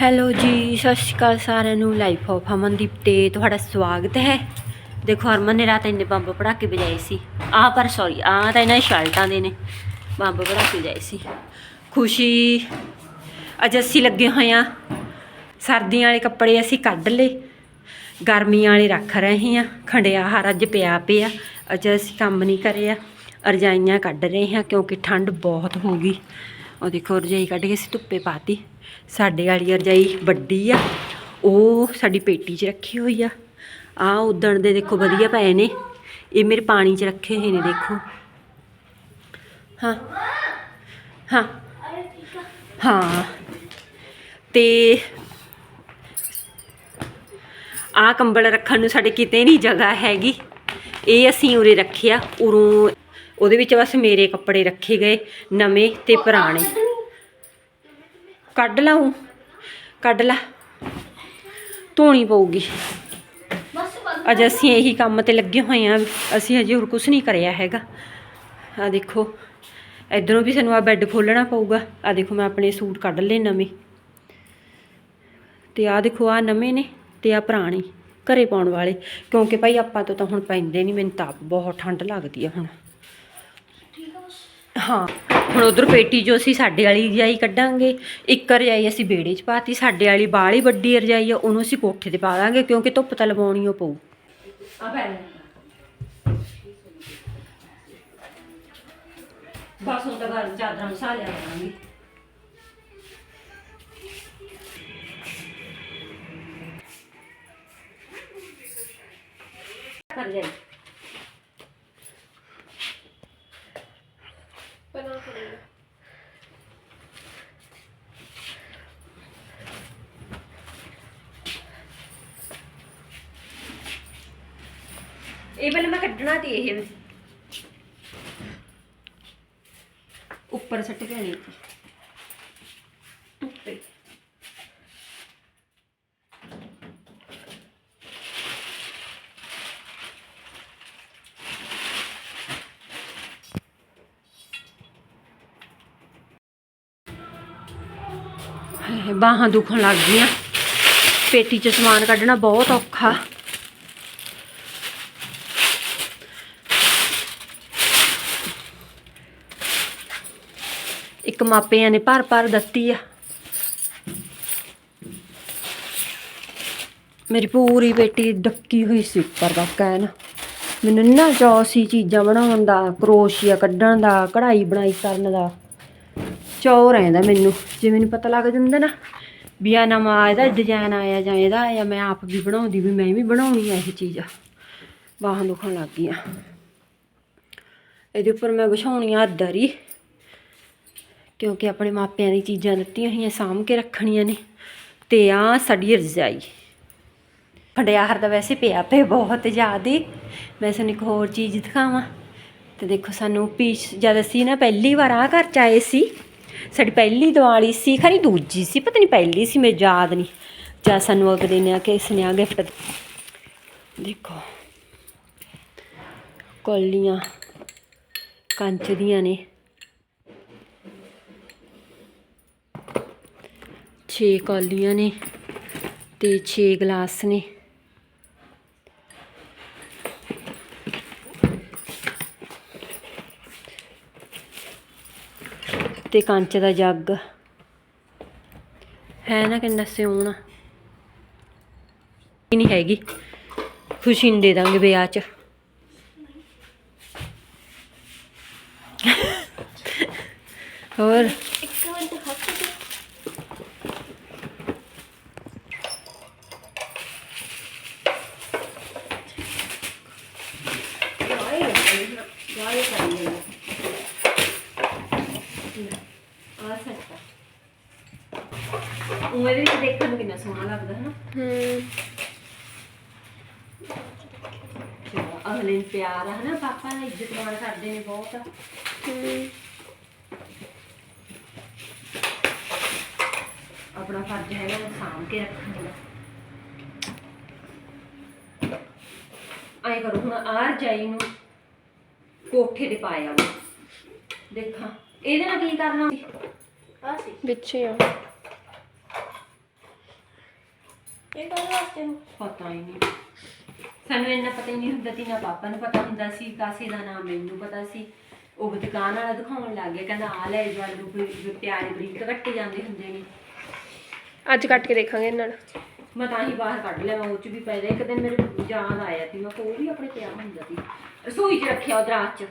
Hello ਜੀ, ਸਤਿ ਸ਼੍ਰੀ ਅਕਾਲ ਸਾਰਿਆਂ ਨੂੰ ਲਾਈਫ ਆਫ ਅਮਨਦੀਪ ਤੇ ਤੁਹਾਡਾ ਸਵਾਗਤ ਹੈ। ਦੇਖੋ, ਹਰਮਨ ਨੇ ਰਾਤ ਇੰਨੇ ਬੰਬ ਪੜਾਕੇ ਵਜਾਏ ਸੀ। ਆਹ ਪਰ ਸੌਰੀ ਆਹ ਤਾਂ ਇਹਨਾਂ ਸ਼ਰਟਾਂ ਦੇ ਨੇ। ਬੰਬ ਪੜਾਕੇ ਵਜਾਏ ਸੀ। ਖੁਸ਼ੀ, ਅੱਜ ਅਸੀਂ ਲੱਗੇ ਹੋਏ ਆ ਸਰਦੀਆਂ ਵਾਲੇ ਕੱਪੜੇ ਅਸੀਂ ਕੱਢ ਲਏ। ਗਰਮੀਆਂ ਵਾਲੇ ਰੱਖ ਰਹੇ ਹਾਂ। ਖੰਡਿਆ ਹਾਰ ਅੱਜ ਪਿਆ ਪਿਆ। ਅੱਜ ਅਸੀਂ ਕੰਮ ਨਹੀਂ ਕਰਿਆ ਰਜਾਈਆਂ ਕੱਢ ਰਹੇ ਹਾਂ ਕਿਉਂਕਿ ਠੰਡ ਬਹੁਤ ਹੋ ਗਈ। ਉਹ ਦੇਖੋ, ਰਜਾਈ ਕੱਢ ਕੇ ਅਸੀਂ ਧੁੱਪੇ ਪਾਤੀ। ਸਾਡੇ ਵਾਲੀ ਰਜਾਈ ਵੱਡੀ ਆ, ਉਹ ਸਾਡੀ ਪੇਟੀ 'ਚ ਰੱਖੀ ਹੋਈ ਆ। ਆ ਉਦਣ ਦੇ ਦੇਖੋ ਵਧੀਆ ਪਏ ਨੇ, ਇਹ ਮੇਰੇ ਪਾਣੀ 'ਚ ਰੱਖੇ ਹੋਏ ਨੇ ਦੇਖੋ। ਹਾਂ ਹਾਂ ਹਾਂ, ਤੇ ਆ ਕੰਬਲ ਰੱਖਣ ਨੂੰ ਸਾਡੇ ਕਿਤੇ ਨਹੀਂ ਜਗ੍ਹਾ ਹੈਗੀ। ਇਹ ਅਸੀਂ ਉਰੇ ਰੱਖਿਆ, ਉਰੋਂ ਉਹਦੇ ਵਿੱਚ ਬਸ ਮੇਰੇ ਕੱਪੜੇ ਰੱਖੇ ਗਏ, ਨਵੇਂ ਤੇ ਪੁਰਾਣੇ। ਕੱਢ ਲਾਉ ਕੱਢ ਲਾ। ਧੋਣੀ ਪਊਗੀ। ਅੱਜ ਅਸੀਂ ਇਹੀ ਕੰਮ ਤੇ ਲੱਗੇ ਹੋਏ ਆ। ਅਸੀਂ ਹਜੇ ਹੋਰ ਕੁਝ ਨਹੀਂ ਕਰਿਆ ਹੈਗਾ। ਆ ਦੇਖੋ ਇਧਰੋਂ ਵੀ ਸਾਨੂੰ ਆ ਬੈੱਡ ਖੋਲਣਾ ਪਊਗਾ। ਆ ਦੇਖੋ ਮੈਂ ਆਪਣੇ ਸੂਟ ਕੱਢ ਲਏ ਨਵੇਂ। ਤੇ ਆ ਦੇਖੋ ਆ ਨਵੇਂ ਨੇ ਤੇ ਆ ਪੁਰਾਣੇ ਘਰੇ ਪਾਉਣ ਵਾਲੇ। ਕਿਉਂਕਿ ਭਾਈ ਆਪਾਂ ਤੋਂ ਤਾਂ ਹੁਣ ਪੈਂਦੇ ਨਹੀਂ। ਮੈਨੂੰ ਤਾਂ ਬਹੁਤ ਠੰਡ ਲੱਗਦੀ ਆ ਹੁਣ। ਹਾਂ। ਹੁਣ ਉਧਰ ਪੇਟੀ ਜੋ ਅਸੀਂ ਸਾਡੇ ਵਾਲੀ ਰਜਾਈ ਕੱਢਾਂਗੇ, ਇੱਕ ਰਜਾਈ ਅਸੀਂ ਬੇੜੇ 'ਚ ਪਾਤੀ, ਸਾਡੇ ਵਾਲੀ ਬਾਹਲੀ ਵੱਡੀ ਰਜਾਈ ਆ, ਉਹਨੂੰ ਅਸੀਂ ਕੋਠੇ ਤੇ ਪਾ ਦਾਂਗੇ ਕਿਉਂਕਿ ਧੁੱਪ ਤਾਂ ਲਵਾਉਣੀ ਓ ਪਊ। ਆ ਪੈ ਬਸ ਹੁਣ ਤਾਂ ਘਰ ਚਾਦਰਾਂ ਮਸਾ ਲਿਆ ਕਰਾਂਗੇ। ਕਰ ਜਾਈ ਇਹ ਪਹਿਲਾਂ ਮੈਂ ਕੱਢਣਾ ਤੇ ਇਹ ਉੱਪਰ ਸੱਟ ਕੇ ਆਣੀ ਉੱਤੇ ਹਾਏ, ਬਾਹਾਂ ਦੁਖਣ ਲੱਗ ਗਈਆਂ ਪੇਟੀ 'ਚ ਸਮਾਨ ਕੱਢਣਾ ਬਹੁਤ ਔਖਾ ਇੱਕ ਮਾਪਿਆਂ ਨੇ ਭਰ ਭਰ ਦਿੱਤੀ ਆ। ਮੇਰੀ ਪੂਰੀ ਬੇਟੀ ਡੱਕੀ ਹੋਈ ਸੀ ਉੱਪਰ ਤੱਕ ਐ ਨਾ ਮੈਨੂੰ ਨਾ ਚਾਅ ਸੀ ਚੀਜ਼ਾਂ ਬਣਾਉਣ ਦਾ, ਕਰੋਸ਼ੀਆ ਕੱਢਣ ਦਾ, ਕਢਾਈ ਬਣਾਈ ਕਰਨ ਦਾ। ਚਾਅ ਰਹਿੰਦਾ ਮੈਨੂੰ, ਜੇ ਮੈਨੂੰ ਪਤਾ ਲੱਗ ਜਾਂਦਾ ਨਾ ਵੀ ਆ ਨਵਾਂ ਇਹਦਾ ਡਿਜ਼ਾਈਨ ਆਇਆ ਜਾਂ ਇਹਦਾ ਆਇਆ, ਮੈਂ ਆਪ ਵੀ ਬਣਾਉਂਦੀ, ਵੀ ਮੈਂ ਵੀ ਬਣਾਉਣੀ ਆ ਇਹ ਚੀਜ਼। ਬਾਹਾਂ ਦੁਖਣ ਲੱਗ ਗਈਆਂ। ਇਹਦੇ ਉੱਪਰ ਮੈਂ ਵਿਛਾਉਣੀ ਆ ਦਰੀ ਕਿਉਂਕਿ ਆਪਣੇ ਮਾਪਿਆਂ ਦੀ ਚੀਜ਼ਾਂ ਦਿੱਤੀਆਂ ਹੋਈਆਂ ਸਾਂਭ ਕੇ ਰੱਖਣੀਆਂ ਨੇ। ਤੇ ਆ ਸਾਡੀ ਰਜਾਈ। ਫੜਿਆਹਰ ਦਾ ਵੈਸੇ ਪਿਆ ਪਏ ਬਹੁਤ ਜ਼ਿਆਦੇ। ਮੈਂ ਤੁਹਾਨੂੰ ਇੱਕ ਹੋਰ ਚੀਜ਼ ਦਿਖਾਵਾਂ। ਤੇ ਦੇਖੋ ਸਾਨੂੰ ਪੀਸ ਜਦ ਅਸੀਂ ਨਾ ਪਹਿਲੀ ਵਾਰ ਆ ਘਰ ਚ ਆਏ ਸੀ, ਸਾਡੀ ਪਹਿਲੀ ਦੀਵਾਲੀ ਸੀ, ਖਰੀ ਦੂਜੀ ਸੀ, ਪਤਾ ਨਹੀਂ ਪਹਿਲੀ ਸੀ, ਮੈਨੂੰ ਯਾਦ ਨਹੀਂ। ਜਾਂ ਸਾਨੂੰ ਅਗਲੇ ਨੇ ਆ ਕਿਸ ਨੇ ਆ ਗਿਫਟ ਦੇਖੋ, ਕੋਲੀਆਂ ਕੰਚ ਦੀਆਂ ਨੇ। 6 ਕੌਲੀਆਂ ਨੇ ਤੇ 6 ਗਲਾਸ ਨੇ। ਤੇ ਕੰਚ ਦਾ ਜੱਗ। ਹੈ ਨਾ ਕਿੰਨਾ ਸਿਉਣਾ ਨਹੀਂ ਹੈਗੀ। ਖੁਸ਼ੀ ਨੂੰ ਦੇ ਦਾਂਗੇ ਵਿਆਹ 'ਚ। ਹੋਰ ਇੱਕ ਮਿੰਟ ਹੱਥ ਤੇ ਉਹ ਇਹਦੇ ਵਿੱਚ ਦੇਖਣ ਨੂੰ ਕਿੰਨਾ ਸੋਹਣਾ ਲੱਗਦਾ ਹੈ ਨਾ ਹੂੰ ਅਗਲੇ ਨੂੰ ਪਿਆਰ ਹੈ ਨਾ ਪਾਪਾ ਨਾਲ ਇੱਜ਼ਤ ਮਾਣ ਕਰਦੇ ਨੇ ਬਹੁਤ। ਆਪਣਾ ਫਰਜ਼ ਹੈਗਾ ਉਹ ਸਾਂਭ ਕੇ ਰੱਖਣ ਦਾ। ਆਏ ਕਰੋ, ਹੁਣ ਆਰ ਜਾਈ ਨੂੰ ਕੋਠੇ ਤੇ ਪਾਇਆ ਵਾ ਦੇਖਾਂ ਇਹਦੇ ਨਾਲ ਕੀ ਕਰਨਾ? ਆ ਸੀ। ਵਿੱਚੇ ਆ। ਇਹ ਕਾਹਦੇ ਵਾਸਤੇ ਨੂੰ ਪਤਾ ਹੀ ਨਹੀਂ। ਸਾਨੂੰ ਇੰਨਾ ਪਤਾ ਹੀ ਨਹੀਂ ਹੁੰਦਾ ਸੀ ਨਾ ਪਾਪਾ ਨੂੰ ਪਤਾ ਹੁੰਦਾ ਸੀ ਕਾਸੇ ਦਾ ਨਾਮ ਮੈਨੂੰ ਪਤਾ ਸੀ। ਉਹ ਦੁਕਾਨ ਵਾਲਾ ਦਿਖਾਉਣ ਲੱਗ ਗਿਆ ਕਹਿੰਦਾ ਆ ਲੈ ਜੋ ਆਲੂ ਵੀ ਵੀ ਪਿਆਰੇ ਬਰੀਕ ਕੱਟੇ ਜਾਂਦੇ ਹੁੰਦੇ ਨੇ। ਅੱਜ ਕੱਟ ਕੇ ਦੇਖਾਂਗੇ ਇਹਨਾਂ ਨਾਲ ਮੈਂ ਤਾਂ ਹੀ ਬਾਹਰ ਕੱਢ ਲਿਆ ਮੈਂ ਉਹ ਚ ਵੀ ਪੈ ਰਿਹਾ ਇੱਕ ਦਿਨ ਮੇਰੇ ਯਾਦ ਆਇਆ ਸੀ ਮੈਂ ਕਿਹਾ ਉਹ ਵੀ ਆਪਣੇ ਪਿਆ ਹੁੰਦਾ ਸੀ। ਰਸੋਈ 'ਚ ਰੱਖਿਆ ਉਹ ਦਰਾਜ 'ਚ।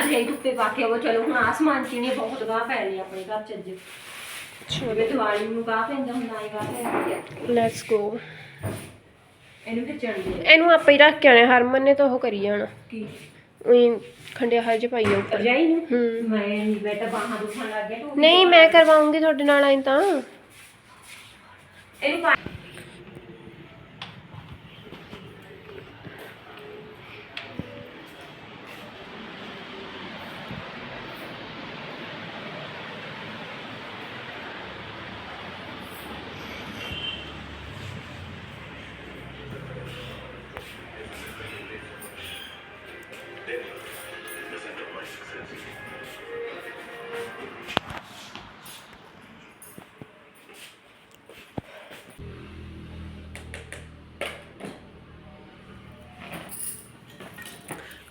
ਅਰੇ ਧੁੱਪੇ ਪਾ ਕੇ ਉਹ ਚਲੋ ਹੁਣ ਆਸਮਾਨ 'ਚ ਹੀ ਨੇ ਬਹੁਤ ਗਾਹ ਪੈ ਰਹੀ ਆਪਣੇ ਘਰ 'ਚ ਅੱਜ। ਜਿਵੇਂ ਦੀਵਾਲੀ ਨੂੰ ਗਾਹ ਪੈਂਦਾ ਹੁੰਦਾ ਆਈ ਗਾਹ ਪੈਂਦੀ ਆ। ਲੈਟਸ ਗੋ ਇਹਨੂੰ ਫਿਰ ਇਹਨੂੰ ਆਪਾਂ ਹੀ ਰੱਖ ਕੇ ਆਣੇ ਹਰਮਨ ਨੇ ਤਾਂ ਉਹ ਕਰੀ ਜਾਣਾ। ਕੀ? ਉਹੀ ਖੰਡਿਆ ਹਜ ਪਾਈ ਆ ਉੱਪਰ। ਰਜਾਈ ਨੂੰ? ਹੂੰ। ਮੈਂ ਮੈਂ ਤਾਂ ਬਾਹਾਂ ਦੁਖਣ ਲੱਗ ਗਿਆ ਤੂੰ ਨਹੀਂ ਮੈਂ ਕਰਵਾਉਂਗੀ ਤੁਹਾਡੇ ਨਾਲ ਆਈ ਤਾਂ। ਇਹਨੂੰ ਪਾ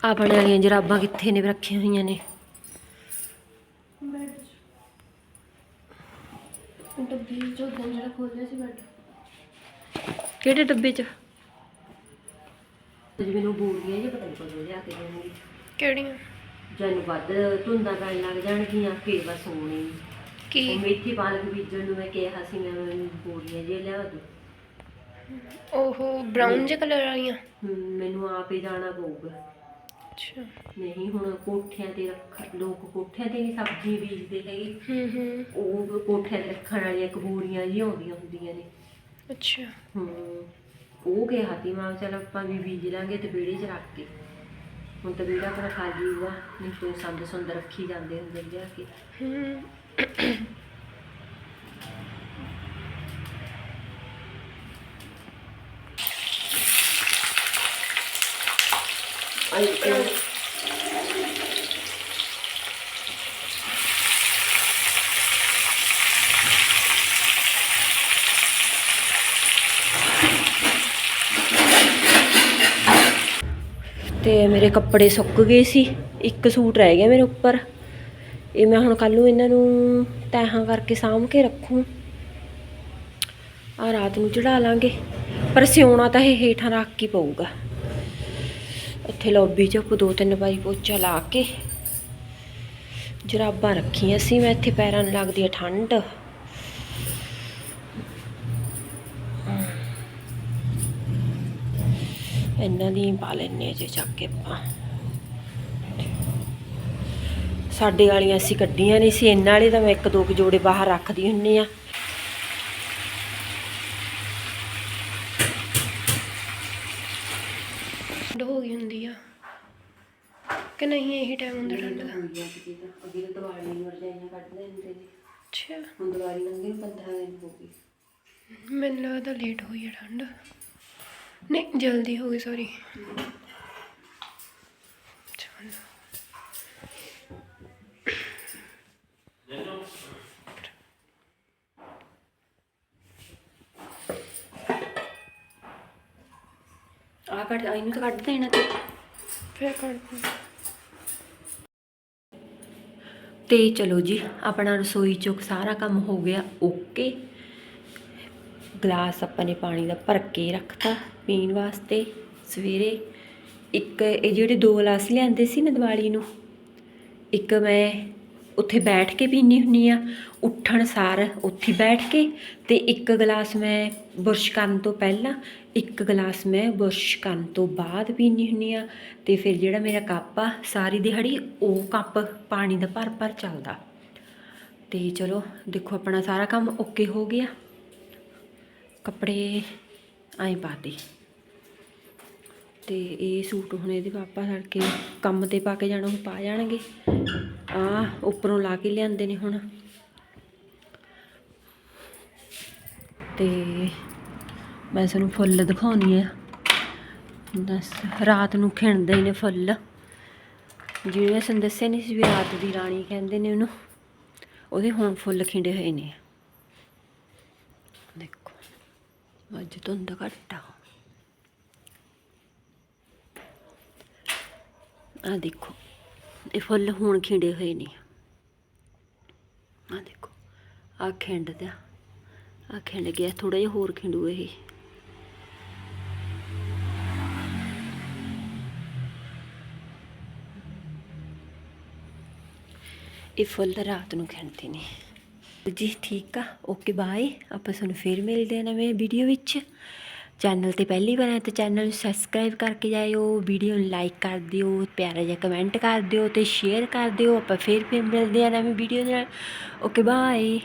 ਆਪਣੇ ਵਾਲੀਆਂ ਜਰਾਬਾਂ ਕਿੱਥੇ ਨੇ ਰੱਖੀਆਂ ਹੋਈਆਂ ਨੇ? ਡੱਬੀ ਜੋ ਜਿਹੜਾ ਖੋਲਿਆ ਸੀ ਬੈਡ। ਕਿਹੜੇ ਡੱਬੇ 'ਚ? ਤੇ ਮੈਨੂੰ ਬੋਲੀਆਂ ਜੇ ਪਤਾ ਨਹੀਂ ਕਦੋਂ ਲਿਆ ਕੇ ਦੇਣਗੇ ਕਿਹੜੀਆਂ? ਜਨ ਵੱਧ ਧੁੰਦਾਂ ਪੈਣ ਲੱਗ ਜਾਣਗੀਆਂ ਫਿਰ ਬਸ ਹੋਣੀ ਉਹ ਕੀ ਮੇਥੀ ਪਾਲਕ ਬੀਜਣ ਨੂੰ ਮੈਂ ਕਿਹਾ ਸੀ ਮੈਂ ਮੈਨੂੰ ਬੋਲੀਆਂ ਜੇ ਲਿਆ ਦੋ ਉਹ ਬ੍ਰਾਊਨ ਜਿਹੇ ਕਲਰ ਵਾਲੀਆਂ? ਮੈਨੂੰ ਆਪੇ ਜਾਣਾ ਪਊਗਾ। ਅੱਛਾ। ਨਹੀਂ ਹੁਣ ਕੋਠਿਆਂ ਤੇ ਰੱਖ ਲੋਕ ਕੋਠਿਆਂ ਤੇ ਵੀ ਸਬਜ਼ੀ ਬੀਜਦੇ ਹੈਗੇ ਹੂੰ ਹੂੰ। ਉਹ ਕੋਠਿਆਂ ਤੇ ਰੱਖਣ ਵਾਲੀਆਂ ਕਬੂਰੀਆਂ ਆਉਂਦੀਆਂ ਹੁੰਦੀਆਂ ਨੇ। ਅੱਛਾ। ਹੂੰ। ਉਹ ਕਿਹਾ ਸੀ ਮਾਂ ਚਲ ਆਪਾਂ ਵੀ ਬੀਜ ਲਾਂਗੇ ਤੇ ਵਿਹੜੇ 'ਚ ਰੱਖ ਕੇ। ਹੁਣ ਤਾਂ ਵਿਹੜਾ ਆਪਣਾ ਖਾਲੀ ਹੋਊਗਾ, ਨਹੀਂ ਕੋਈ ਸੰਦ ਸੁੰਦ ਰੱਖੀ ਜਾਂਦੇ ਹੁੰਦੇ ਲਿਆ ਕੇ। ਆਈ। ਤੇ ਮੇਰੇ ਕੱਪੜੇ ਸੁੱਕ ਗਏ ਸੀ। ਇੱਕ ਸੂਟ ਰਹਿ ਗਿਆ ਮੇਰੇ ਉੱਪਰ। ਇਹ ਮੈਂ ਹੁਣ ਕੱਲ ਨੂੰ ਇਹਨਾਂ ਨੂੰ ਤੈਹਾਂ ਕਰਕੇ ਸਾਂਭ ਕੇ ਰੱਖੂ। ਆ ਰਾਤ ਨੂੰ ਚੜਾ ਲਾਂਗੇ। ਪਰ ਸਿਉਣਾ ਤਾਂ ਇਹ ਹੇਠਾਂ ਰੱਖ ਕੇ ਪਊਗਾ। ਇੱਥੇ ਲੌਬੀ 'ਚ ਆਪਾਂ ਦੋ ਤਿੰਨ ਵਾਰੀ ਪੋਚਾ ਲਾ ਕੇ ਜਰਾਬਾਂ ਰੱਖੀਆਂ ਸੀ। ਮੈਂ ਇੱਥੇ ਪੈਰਾਂ ਨੂੰ ਲੱਗਦੀ ਹੈ ਠੰਡ। ਇਹਨਾਂ ਦੀ ਪਾ ਲੈਣੇ ਜੇ ਚੱਕ ਕੇ ਆਪਾਂ। ਸਾਡੇ ਵਾਲੀਆਂ ਅਸੀਂ ਕੱਢੀਆਂ ਨਹੀਂ ਸੀ ਇਹਨਾਂ ਵਾਲੇ ਤਾਂ ਮੈਂ ਇੱਕ ਦੋ ਕੁ ਜੋੜੇ ਬਾਹਰ ਰੱਖਦੀ ਹੁੰਨੀ ਆ ਠੰਡ ਹੋ ਗਈ ਹੁੰਦੀ ਆ। ਕਿ ਨਹੀਂ ਇਹੀ ਟਾਈਮ ਹੁੰਦਾ ਠੰਡ ਦਾ। ਅੱਗੇ ਤਾਂ ਦੀਵਾਲੀ ਨੂੰ ਰਜਾਈਆਂ ਕੱਢਦੇ ਹੁੰਦੇ ਨੇ ਅੱਛਾ। ਹੁਣ ਦੀਵਾਲੀ ਲੰਘੀ ਨੂੰ 15 ਦਿਨ ਹੋ ਗਏ। ਮੈਨੂੰ ਲੱਗਦਾ ਲੇਟ ਹੋਈ ਹੈ ਠੰਡ। ਨਹੀਂ ਜਲਦੀ ਹੋ ਗਈ ਸੌਰੀ ਆ ਕੱਢ ਇਹਨੂੰ ਤਾਂ ਕੱਢ ਦੇਣਾ ਤੇ। ਫਿਰ ਦੂੰ ਤੇ ਚਲੋ ਜੀ ਆਪਣਾ ਰਸੋਈ ਚੋਂ ਸਾਰਾ ਕੰਮ ਹੋ ਗਿਆ ਓਕੇ ਗਲਾਸ ਆਪਾਂ ਨੇ ਪਾਣੀ ਦਾ ਭਰ ਕੇ ਰੱਖਤਾ ਪੀਣ ਵਾਸਤੇ। ਸਵੇਰੇ ਇੱਕ ਇਹ ਜਿਹੜੇ ਦੋ ਗਲਾਸ ਲਿਆਂਦੇ ਸੀ ਨਾ ਦੀਵਾਲੀ ਨੂੰ, ਇੱਕ ਮੈਂ ਉੱਥੇ ਬੈਠ ਕੇ ਪੀਣੀ ਹੁੰਨੀ ਆ, ਉੱਠਣ ਸਾਰ ਉੱਥੇ ਬੈਠ ਕੇ ਤੇ ਇੱਕ ਗਲਾਸ ਮੈਂ ਬੁਰਸ਼ ਕਰਨ ਤੋਂ ਪਹਿਲਾਂ, ਇੱਕ ਗਲਾਸ ਮੈਂ ਬੁਰਸ਼ ਕਰਨ ਤੋਂ ਬਾਅਦ ਪੀਣੀ ਹੁੰਨੀ ਆ ਤੇ ਫਿਰ ਜਿਹੜਾ ਮੇਰਾ ਕੱਪ ਆ, ਸਾਰੀ ਦਿਹਾੜੀ ਉਹ ਕੱਪ ਪਾਣੀ ਦਾ ਭਰ ਭਰ ਚੱਲਦਾ। ਤੇ ਚਲੋ ਦੇਖੋ ਆਪਣਾ ਸਾਰਾ ਕੰਮ ਓਕੇ ਹੋ ਗਿਆ। ਕੱਪੜੇ ਆਈ ਪਾਤੇ। ਤੇ ਇਹ ਸੂਟ ਹੁਣ ਇਹਦੇ ਪਾਪਾ ਸੜਕੇ ਕੰਮ ਤੇ ਪਾ ਕੇ ਜਾਣਾ ਉਹ ਪਾ ਜਾਣਗੇ। ਆ ਉੱਪਰੋਂ ਲਾ ਕੇ ਲਿਆਂਦੇ ਨੇ ਹੁਣ। ਤੇ ਮੈਂ ਤੁਹਾਨੂੰ ਫੁੱਲ ਦਿਖਾਉਣੀ ਆ। ਦੱਸ, ਰਾਤ ਨੂੰ ਖਿੰਡਦੇ ਨੇ ਫੁੱਲ। ਜਿਹੜੇ ਅਸੀਂ ਦੱਸਿਆ ਨਹੀਂ ਸੀ ਵੀ ਰਾਤ ਦੀ ਰਾਣੀ ਕਹਿੰਦੇ ਨੇ ਉਹਨੂੰ। ਉਹਦੇ ਹੁਣ ਫੁੱਲ ਖਿੰਡੇ ਹੋਏ ਨੇ। ਦੇਖੋ ਅੱਜ ਧੁੰਦ ਘੱਟ ਆ ਆ ਦੇਖੋ ਇਹ ਫੁੱਲ ਹੁਣ ਖਿੰਡੇ ਹੋਏ ਨੇ ਆ ਦੇਖੋ ਆ ਖਿੰਡ ਦਾ ਆ ਖਿੰਡ ਗਿਆ ਥੋੜਾ ਜਿਹਾ ਹੋਰ ਖਿੰਡੂ ਇਹ ਇਹ ਫੁੱਲ ਰਾਤ ਨੂੰ ਖਿੰਡਦੇ ਨੇ ਜੀ, ਠੀਕ ਆ। ਓਕੇ ਬਾਏ ਆਪਾਂ ਤੁਹਾਨੂੰ ਫੇਰ ਮਿਲਦੇ ਆ ਨਵੇਂ ਵੀਡੀਓ ਵਿੱਚ। ਚੈਨਲ ਤੇ ਪਹਿਲੀ ਵਾਰ ਹੈ ਤਾਂ ਚੈਨਲ ਨੂੰ ਸਬਸਕ੍ਰਾਈਬ ਕਰਕੇ ਜਾਇਓ ਵੀਡੀਓ ਨੂੰ ਲਾਈਕ ਕਰ ਦਿਓ, ਪਿਆਰਾ ਜਿਹਾ ਕਮੈਂਟ ਕਰ ਦਿਓ ਤੇ ਸ਼ੇਅਰ ਕਰ ਦਿਓ। ਆਪਾਂ ਫੇਰ ਫੇਰ ਮਿਲਦੇ ਆ ਨਵੀਂ ਵੀਡੀਓ ਨਾਲ। Okay bye